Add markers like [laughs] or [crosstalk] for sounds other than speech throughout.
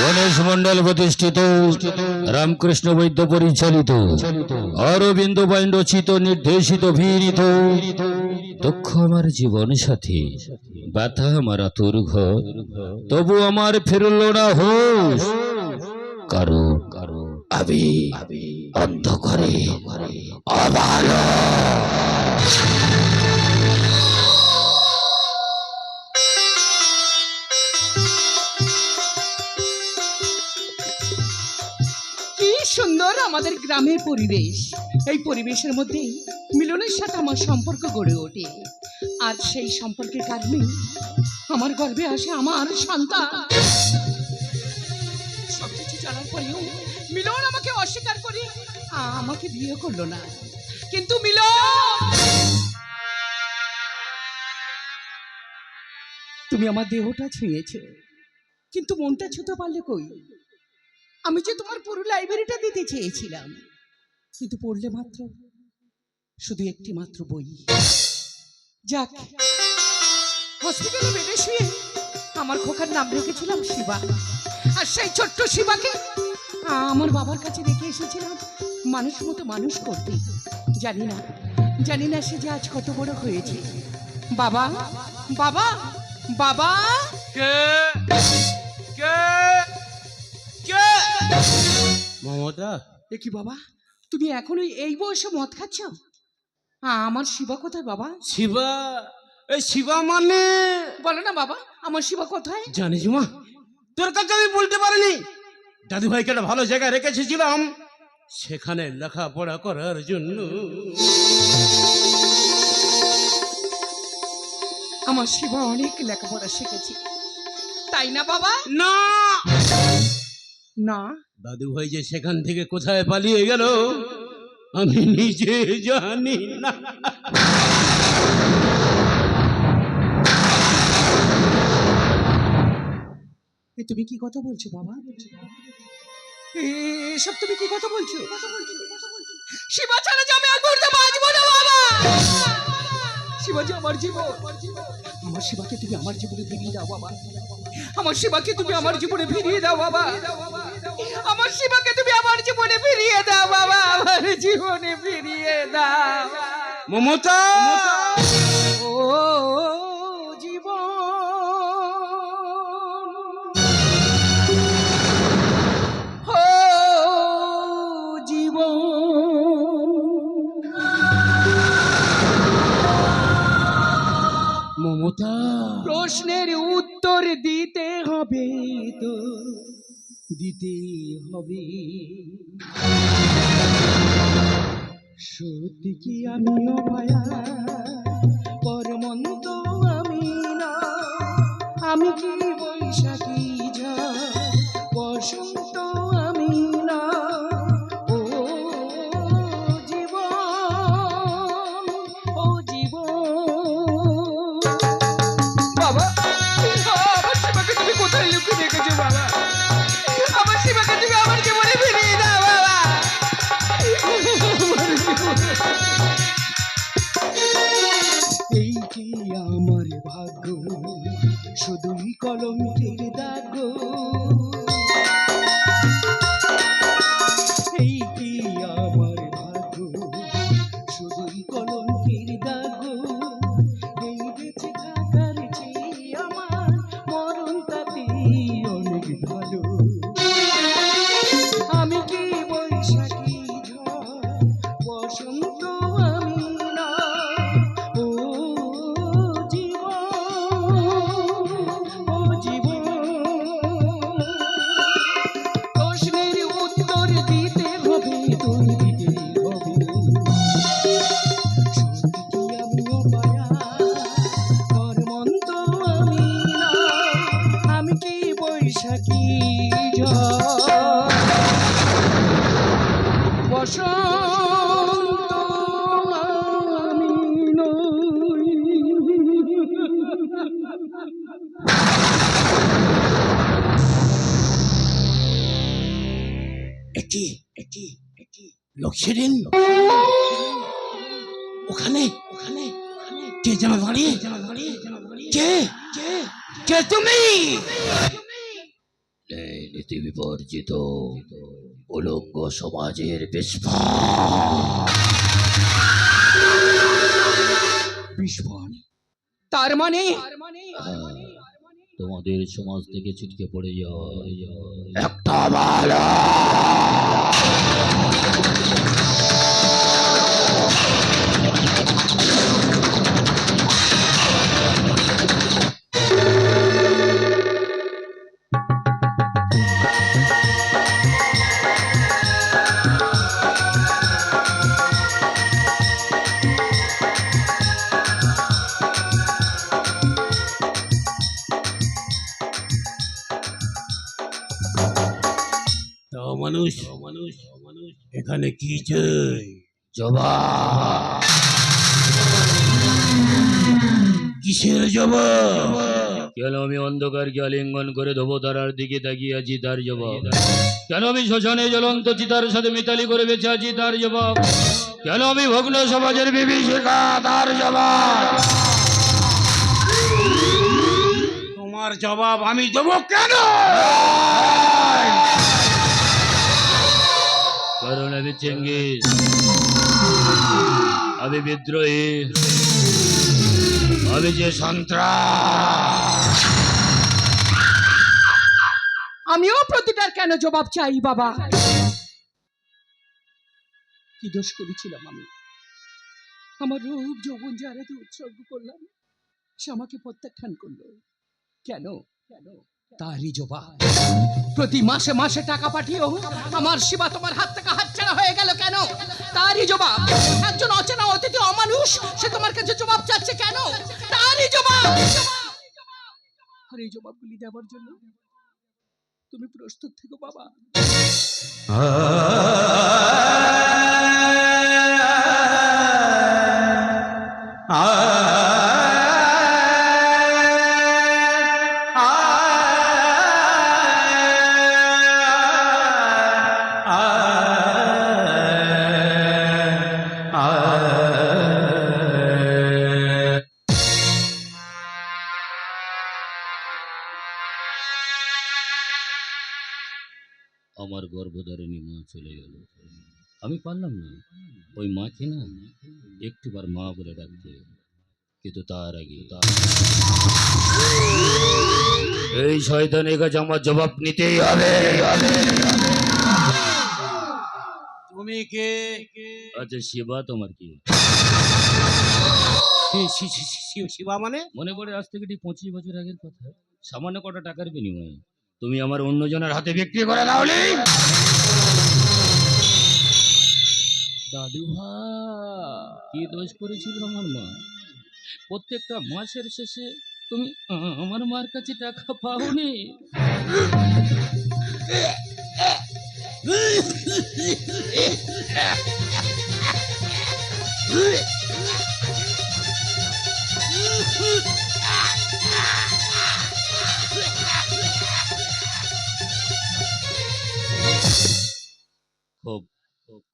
গণেশ মন্ডল প্রতিষ্ঠিত, রামকৃষ্ণ বৈদ্য পরিচালিত, অরবিন্দ বাইন নির্দেশিত ভীরিত দুঃখ আমার জীবন সাথী ব্যথা আমার তোর ঘর তবু আমার ফিরল না হোস কারও কারও আমি অন্ধকারে অভালো আমাদের গ্রামের পরিবেশ। এই পরিবেশের মধ্যে মিলনের সাথে আমার সম্পর্ক গড়ে ওঠে। আর সেই সম্পর্কের কারণে আমার গর্বে আসে আমার সন্তান। সবকিছু জানার পরেও মিলন আমাকে অস্বীকার করে আমাকে বিয়ে করল না। কিন্তু মিলন! তুমি আমার দেহটা ছুঁয়েছ। কিন্তু মনটা ছুঁতে পারলে কই? আমি যে তোমার পুরো লাইব্রেরিটা দিতে চেয়েছিলাম। কিন্তু পড়লে মাত্র শুধু একটি মাত্র বই। যাক হসপিটালে বেডে শুয়ে আমার খোকার নাম রেখেছিলাম শিবা। আর সেই ছোট্ট শিবাকে আমার বাবার কাছে রেখে এসেছিলাম মানুষ মতো মানুষ করতে। জানি না জানি না সে যে আজ কত বড় হয়েছে। বাবা বাবা বাবা! কে? কে? মমতা? এ কি বাবা? তুমি এখনও এই বয়সে মদ খাচ্ছ? আমার শিবা কোথায় বাবা? শিবা? এই শিবা মানে? বলো না বাবা আমার শিবা কোথায়? জানিস মা তোর কাছে আমি বলতে পারিনি। দাদু ভাইকে একটা ভালো জায়গায় রেখে এসেছিলাম সেখানে লেখাপড়া করার জন্য। আমার শিবা অনেক লেখাপড়া শিখেছি। তাই না বাবা? না! না। দাদু ভাই যে সেখান থেকে কোথায় পালিয়ে গেল আমি নিজে জানি না। এ তুমি কি কথা বলছো বাবা? এসব তুমি কি কথা বলছো? শিবা ছাড়া যে আমি আর করতে বাঁচবো না বাবা! শিবাজি আমার জীবন। আমার শিবাকে তুমি আমার জীবনে ফিরিয়ে দাও বাবা। আমার শিবাকে তুমি আমার জীবনে ফিরিয়ে দাও বাবা। আমার শিবাকে তুমি আমার জীবনে ফিরিয়ে দাও বাবা। আমার জীবনে ফিরিয়ে দাও। মমতা! ও জীবন। ও জীবন। মমতা! প্রশ্নের উত্তর দিতে হবে তো। দিতে হবে। সত্যি কি আমি মায়া পরমন্ত আমি না। আমি কি বৈশাখী ওখানে? ওখানে কে যেন দাঁড়িয়ে? কে? কে তুমি? অতি বিবর্জিত উলঙ্গ সমাজের বিস্ফোরণ। তার মানে? তোমাদের সমাজ থেকে ছিটকে পড়ে যায় একটা বালা মানুষ। এখানে কি চাই? কিসের জবাব? কেন আমি অন্ধকারকে আলিঙ্গন করে ধোবো তারার দিকে তাকিয়ে আছি তার জবাব? কেন আমি শ্মশানে জ্বলন্ত চিতার সাথে মিতালি করে বেঁচে আছি তার জবাব? কেন আমি ভগ্ন সমাজের বিভীষিকা তার জবাব? তোমার জবাব আমি দেবো কেন? কারণ আমি আমি বিদ্রোহী আমি যে সন্ত্রাস আমিও প্রতিটার কেন জবাব চাই বাবা কি দোষ করেছিলাম আমি আমার রূপ যৌবন যারা উৎসর্গ করলাম সে আমাকে প্রত্যাখ্যান করল কেন কেন তারই জবাব। প্রতি মাসে মাসে টাকা পাঠিয়েও আমার সেবা তোমার হাত থেকে হাতছাড়া হয়ে গেল কেন? তারই জবাব। একজন অচেনা অতিথি অমানুষ, সে তোমার কাছে জবাব চাচ্ছে কেন? তারই জবাব! আর এই জবাবগুলি দেওয়ার জন্য তুমি প্রস্তুত থেকো, বাবা। গর্ভধারিণী মা চলে গেল। আমি পারলাম না। ওই মাকে না একটিবার মা বলে ডাকতে কিন্তু তার আগে এই শয়তানের কাছে আমার জবাব নিতেই হবে। তুমি কে? আচ্ছা শিবা তোমার কি? শিবা মানে? মনে পড়ে আজ থেকে ঠিক পঁচিশ বছর আগের কথা। সামান্য কটা টাকার বিনিময়ে। তুমি আমার অন্যজনের হাতে বিক্রি করে দাওলি দাদু কি দোষ করেছিল আমার মা? প্রত্যেকটা মাসের শেষে তুমি আমার মার কাছে টাকা পাওনি। খুব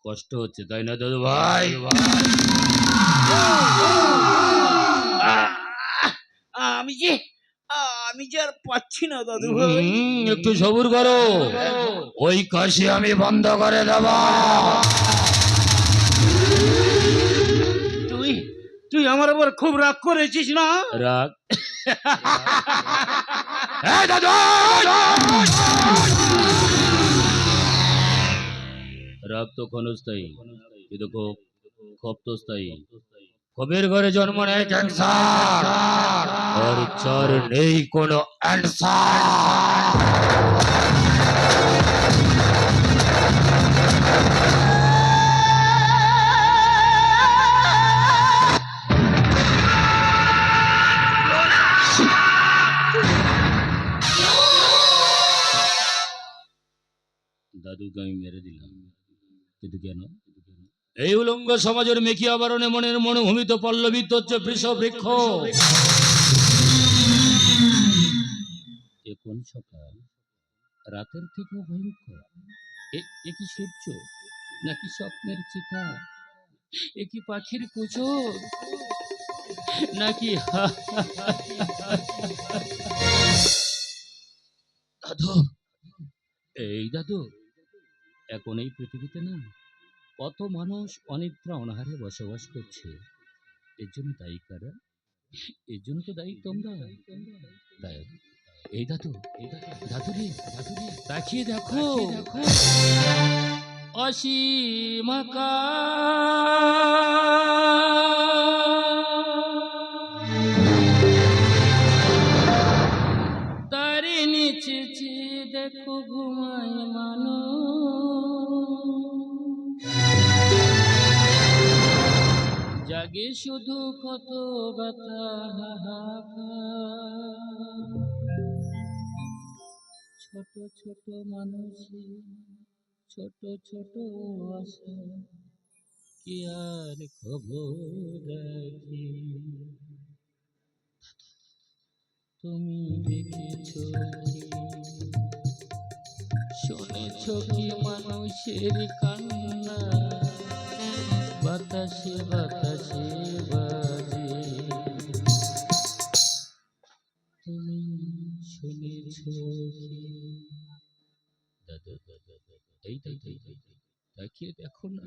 কষ্ট হচ্ছে তাই না দাদু ভাই? আমি যে আমি যে আর পাচ্ছি না দাদু ভাই। হুম, একটু সবুর করো। ওই কাশি আমি বন্ধ করে দেব। তুই তুই আমার উপর খুব রাগ করেছিস না? রাগ? এই দাদু। রাগ তো ক্ষণস্থায়ী। কিন্তু খুব ক্ষোভ তো স্থায়ী ক্ষোভের ঘরে জন্ম নেয় ক্যান্সার। আর চার নেই কোনো অ্যান্সার। দাদুকে আমি মেরে দিলাম। কিন্তু কেন? এই উলঙ্গ সমাজের মেকি আবরণে মনের মনোভূমিত পল্লবিত হচ্ছে বৃষ বৃক্ষ। কোন সকাল? রাতের থেকেও ভয়ঙ্কর। এ- কি সূর্য? নাকি স্বপ্নের চিতা? এ কি পাখির কুচর নাকি দাদু? এই দাদু এখন এই পৃথিবীতে না কত মানুষ অনিদ্রা, অনাহারে বসবাস করছে। এর জন্য দায়ী কারা? এর জন্য তো দায়ী তোমরা তাই এই দাদু এই দাদু দাদু রে তাকিয়ে দেখো। অসীম তারি নিচে দেখো ঘুমায় মানুষ। জাগে শুধু কত ব্যথা। ছোট ছোট মানুষের ছোট ছোট আশা, কি আর খবর তুমি দেখেছ শুনেছ কি মানুষের কান্না? বাতাসে বাতাসে বাজে। তুমি শুনেছ কি দাদা দাদা দেখো না।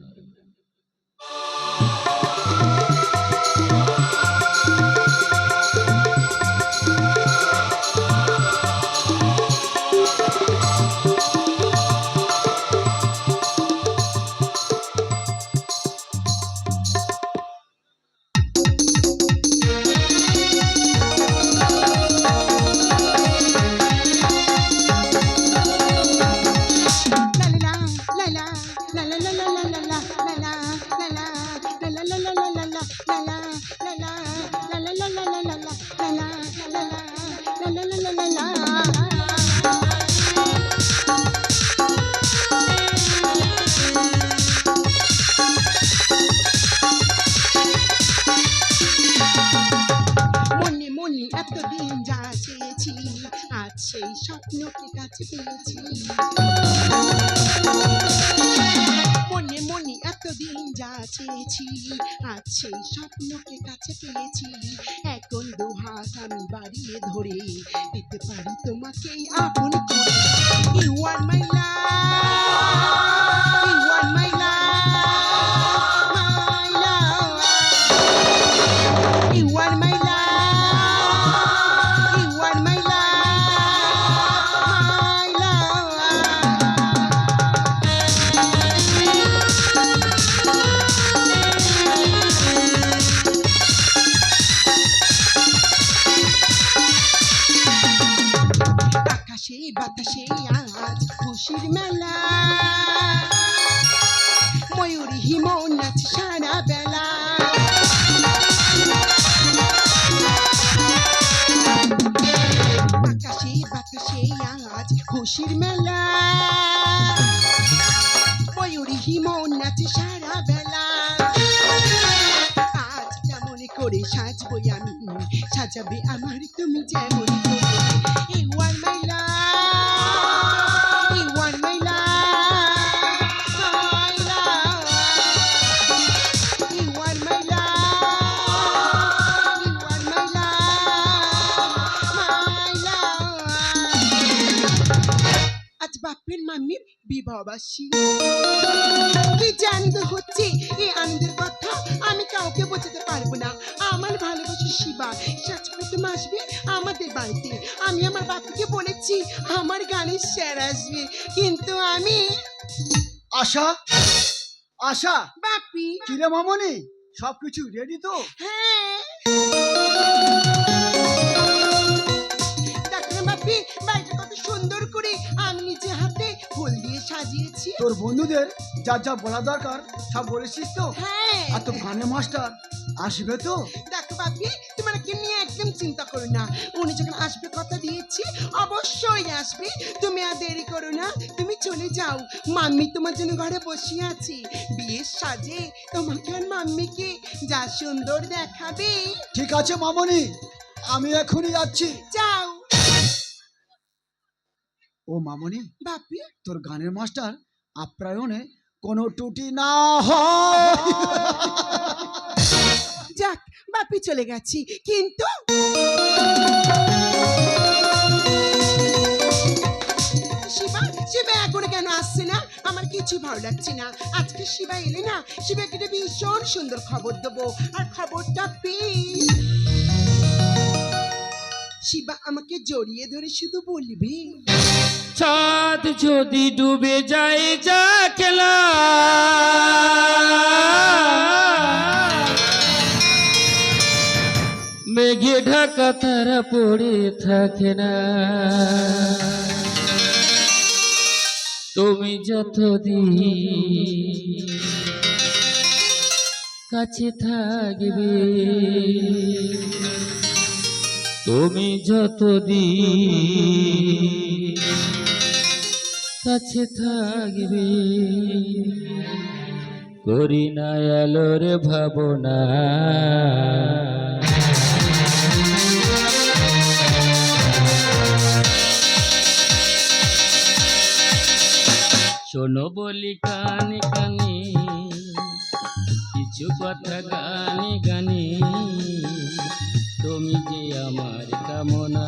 সেই স্বপ্নকে কাছে পেয়েছি মনে মনে এতদিন যা চেয়েছি আজ সেই স্বপ্নকে কাছে পেয়েছি। এখন দু হাত আমি বাড়িয়ে ধরে দিতে পারি তোমাকে আপন করে। You are my love you are মাই খুশির মেলা ময়ূরী হিমন সারা বিবাহ কি যে আনন্দ হচ্ছে? এই আনন্দের কথা আমি কাউকে বোঝাতে পারব না। আমার ভালোবাসা শিবা সাজ প্রথম আসবে আমাদের বাড়িতে। আমি আমার বাপিকে বলেছি আমার গানের স্যার আসবে। কিন্তু আমি আশা? আশা? বাপি। কিরে মামনি? সবকিছু রেডি তো? হ্যাঁ। ডাক্তার বাপি বাড়িটা কত সুন্দর করে আমি নিজে হাতে ফুল দিয়ে সাজিয়েছি। তোর বন্ধুদের যা যা বলা দরকার সব বলেছিস তো? হ্যাঁ। আর তো গানে মাস্টার আসবে তো? দেখো বাপি তোমার কি নিয়ে একদম চিন্তা করো না। উনি যখন আসবে কথা দিয়েছি অবশ্যই আসবে। তুমি আর দেরি করো না তুমি চলে যাও। মাম্মি তোমার জন্য ঘরে বসে আছি। বিয়ের সাজে তোমাকে আর মাম্মিকে যা সুন্দর দেখাবে। ঠিক আছে মামনি আমি এখনই যাচ্ছি। যাও। ও মামনি, বাপি, তোর গানের মাস্টার, আপ্যায়নে কোনো ত্রুটি না হয়। যাক, বাপি চলে গেছি, কিন্তু শিবা শিবা আমার কিছু ভালো লাগছে না। আজকে শিবা এলে না, শিবাকে একটা ভীষণ সুন্দর খবর দেবো। আর খবরটা পেয়ে শিবা আমাকে জড়িয়ে ধরে শুধু বলবি। চাঁদ যদি ডুবে যায় যা খেলা। মেঘে ঢাকা তারা পড়ে থাকে না। তুমি যতদিন কাছে থাকবে, তুমি যতদিন কাছে থাকবে। করি না আলোর ভাবনা। শোনো বলি কানে কানে, কিছু কথা গানে গানে। তুমি যে আমার কামনা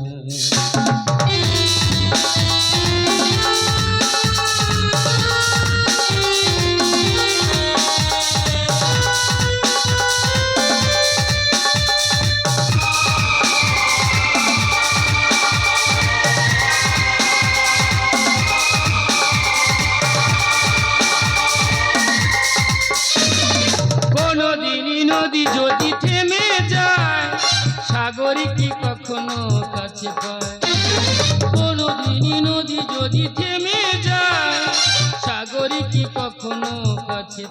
সাগরই কি কখনো কাছে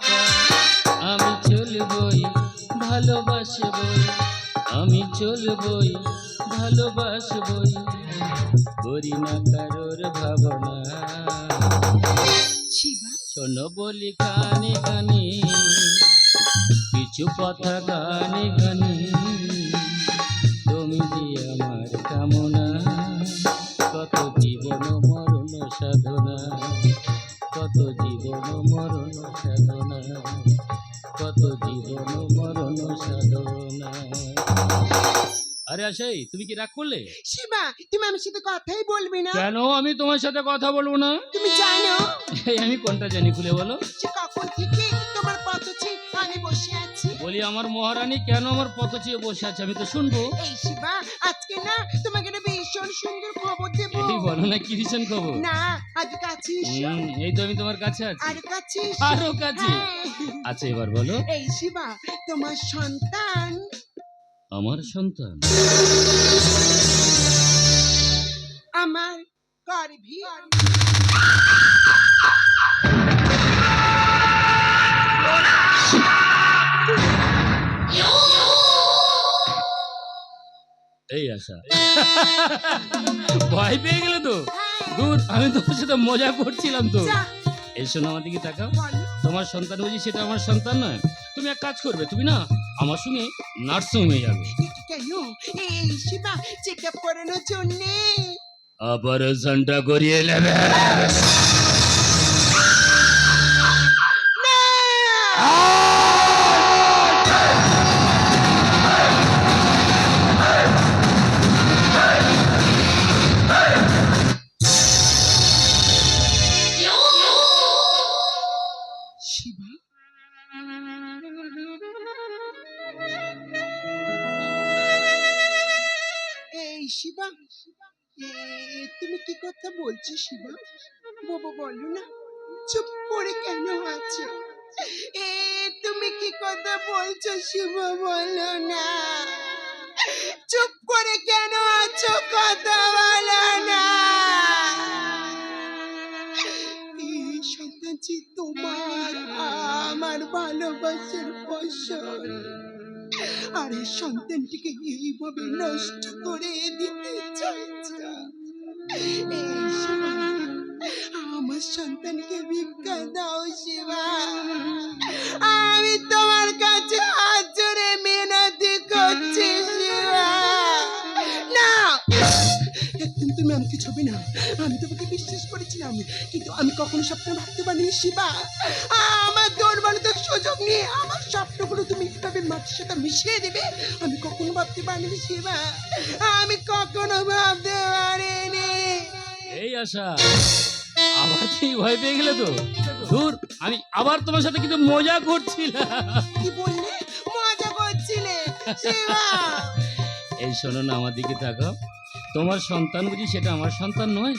আমি চলবই ভালোবাসবই। আমি চলবই ভালোবাসবই। করি না কারোর ভাবনা। শোনো বলি কানে কানে কিছু কথা গানে গানে। তুমি যে আমার কামনা জীবন মরণ সাধনা কত জীবন মরণ সাধনা। আরে আশাই তুমি কি রাগ করলে? শিবা তুমি আমার সাথে কথাই বলবে না। কেন? আমি তোমার সাথে কথা বলব না। তুমি জানো। এই আমি কোনটা জানি খুলে বলো। যে কখন থেকে তোমার পথ চেয়ে আমি বসে আছি। বলি আমার মহারানী কেন আমার পথ চেয়ে বসে আছে আমি তো শুনব। এই শিবা আজকে না তোমাকে একটা ভীষণ সুন্দর খবর দেবো। এই বলো না কি ভীষণ খবর? না আগে কাছে এই তো আমি তোমার কাছে আছি। আর কাছে আরও কাছে? হ্যাঁ। আচ্ছা এবার বলো। এই শিবা তোমার সন্তান? আমার সন্তান? আমার গর্ভী। [laughs] এই আশা। ভয় পেয়ে গেলে তো? দূর আমি তোমার সাথে মজা করছিলাম তো। এই শোনো আমার দিকে তাকাও। তোমার সন্তান বুঝি সেটা আমার সন্তান নয়। তুমি এক কাজ করবে তুমি না আমার সঙ্গে নার্সিং হয়ে যাবে। এটা কেন? এই শিবা চেক আপ করানোর জন্যে অপারেশনটা করিয়ে নেবে। কথা শিবা বাবা বলো না, চুপ করে কেন আছো? এ, তুমি কি কথা বলছো শিবা বলো না। চুপ করে কেন আছো, কথা বলো না। এই সন্তানটি তোমার, আমার ভালোবাসার ফসল। আর এই সন্তানটিকে এইভাবে নষ্ট করে দিতে চাইছে? আমার সন্তানকে ভিক্ষা দাও শিবা আমি তোমার কাছে হাত করছি শিবা না। আমি তোমাকে বিশ্বাস করেছিলাম কিন্তু আমি কখনো স্বপ্নে ভাবতে পারিনি শিবা। আমার দুর্বলতার সুযোগ নিয়ে আমার স্বপ্নগুলো তুমি কীভাবে মাটির সাথে মিশিয়ে দেবে আমি কখনো ভাবতে পারিনি শিবা। আমি কখনো ভাবতে পারিনি। এই আশা আবার তুই ভয় পেয়ে গেলে তো? দূর আমি আবার তোমার সাথে কিন্তু মজা করছিলাম। কি বললে? মজা করছিলে শিবা। এই শোনো না আমার দিকে তাকাও। তোমার সন্তান বুঝি সেটা আমার সন্তান নয়।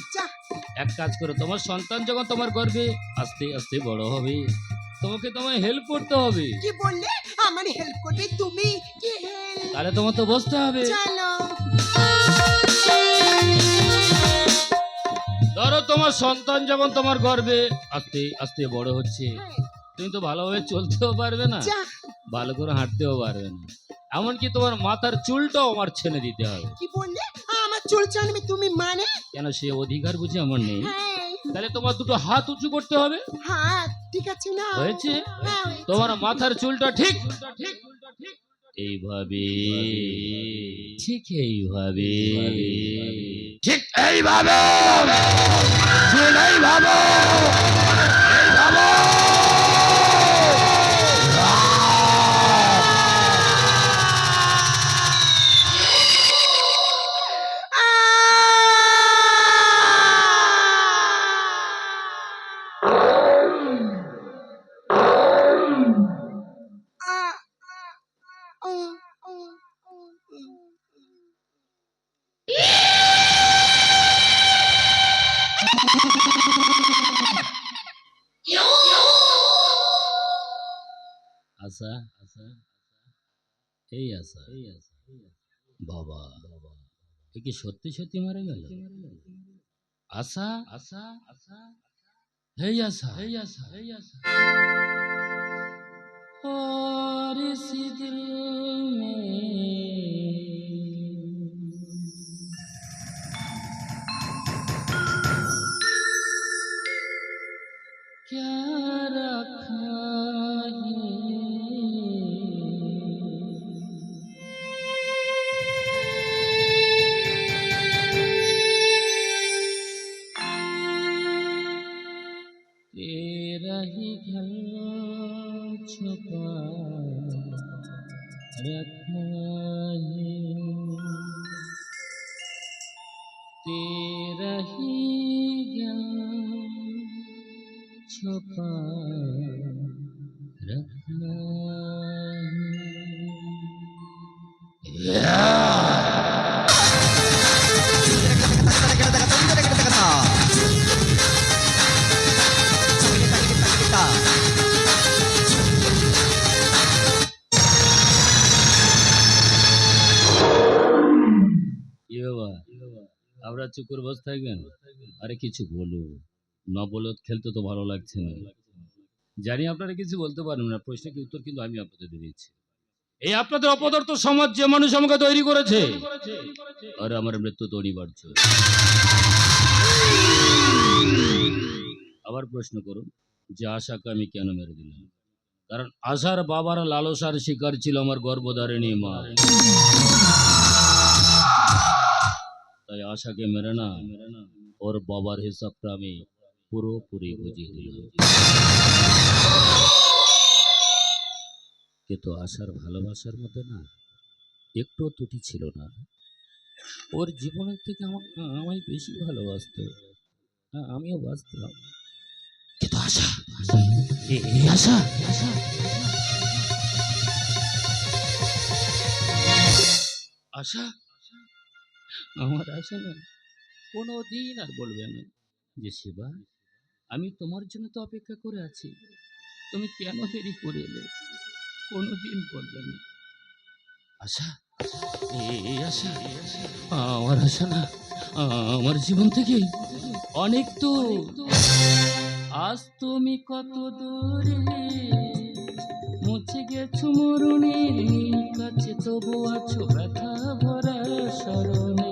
এক কাজ করো তোমার সন্তান যখন তোমার গর্বে আস্তে আস্তে বড় হবে। তোমাকে তোমায় হেল্প করতে হবে। কি বললে? আমার হেল্প করবে তুমি? কি তাহলে তোমার তো বসতে হবে। চলো। ধরো তোমার সন্তান যখন তোমার গর্বে আস্তে আস্তে বড় হচ্ছে। তুমি তো ভালোভাবে চলতেও পারবে না। ভালো করে হাঁটতেও পারবে না। এমনকি তোমার মাথার চুলটাও আমার ছেনে দিতে হবে। কি বললে? চুল চানবে তুমি মানে? কেন সে অধিকার বুঝি আমার নেই? হ্যাঁ। তাহলে তোমার দুটো হাত উঁচু করতে হবে। হাত ঠিক আছে না হয়েছে? হ্যাঁ, তোমার মাথার চুলটা ঠিক? এইভাবে। ঠিক এইভাবে। ঠিক এইভাবে। চুল এইভাবে। এই আশা এই আশা বাবা বাবা এ কি সত্যি সত্যি মারা গেল আশা আশা আশা হেই আশা হেই আশা হেই আশা और इसी दिल में छुपा रखा है কি বাবা আমরা চুপ করে বসে থাকবেন আরে কিছু বলো নবলত খেলতে তো ভালো লাগছে না। জানি আপনারা কিছু বলতে পারবেন না প্রশ্নের উত্তর কিন্তু আমি আপনাদের দিচ্ছি। এই আপনাদের অপদার্থ সমাজ যে মানুষ আমাকে তৈরি করেছে। আর আমার মৃত্যু তো অনিবার্য। আবার প্রশ্ন করুন যে আশাকে আমি কেন মেরে দিলাম? কারণ আশার বাবার লালসার শিকার ছিল আমার গর্ভধারিণী মা। তাই আশাকে মেরে না ওর বাবার হিসাবটা আমি পুরোপুরি বুঝিয়ে দিলাম কিন্তু আশার ভালোবাসার মধ্যে না একটু ত্রুটি ছিল না। ওর জীবনের থেকে আমার, আমায় বেশি ভালোবাসত। হ্যাঁ আমিও বাঁচতাম। কিন্তু আশা। আশা আশা। আশা? আমার আশা না কোনো দিন আর বলবে না যে, শিবা আমি তোমার জন্য তো অপেক্ষা করে আছি। তুমি কেন দেরি করে এলে? কোনো দিন বলবে না। আশা এই আশা, আমার আশা না, আমার জীবন থেকে অনেক তো আজ তুমি কত দূরে? মুছে গেছো মরুণের কাছে তবু আছো ব্যথা ভরা স্মরণে।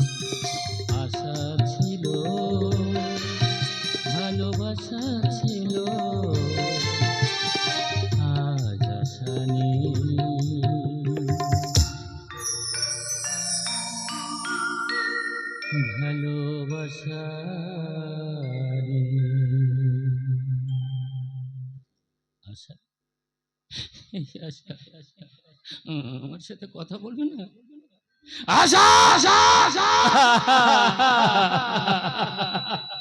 আমার সাথে কথা বলবে না? আশা আশা আশা [laughs]